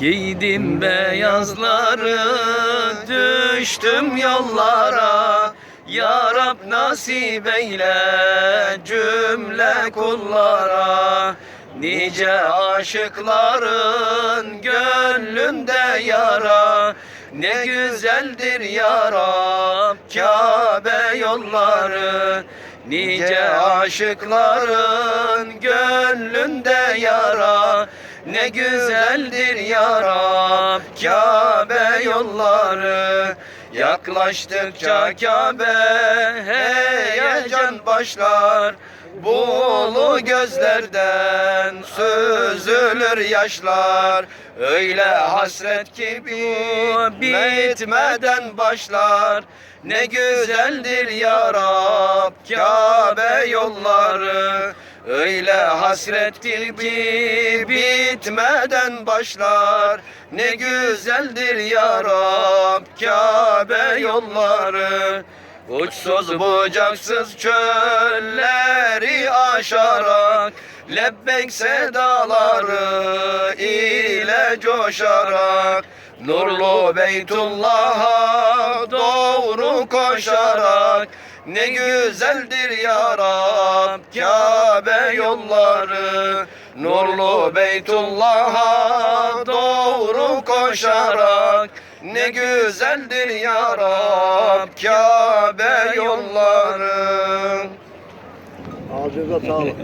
Giydim beyazları düştüm yollara. Ya Rab nasip eyle cümle kullara. Nice aşıkların gönlünde yara. Ne güzeldir ya Rab Kabe yolları. Nice aşıkların gönlünde yara Ne güzeldir ya Rab Kabe yolları. Yaklaştıkça Kabe heyecan başlar. Bulu gözlerden süzülür yaşlar. Öyle hasret ki bitmeden başlar. Ne güzeldir ya Rab Kabe yolları Öyle hasrettir ki bitmeden başlar. Ne güzeldir ya Rab Kabe yolları. Uçsuz bucaksız çölleri aşarak Lebbek sedaları ile coşarak Nurlu Beytullah'a doğru koşarak Ne güzeldir ya Rab Kabe yolları Nurlu Beytullah'a doğru koşarak Ne güzeldir ya Rab Kabe yolları Ağzınıza sağlık.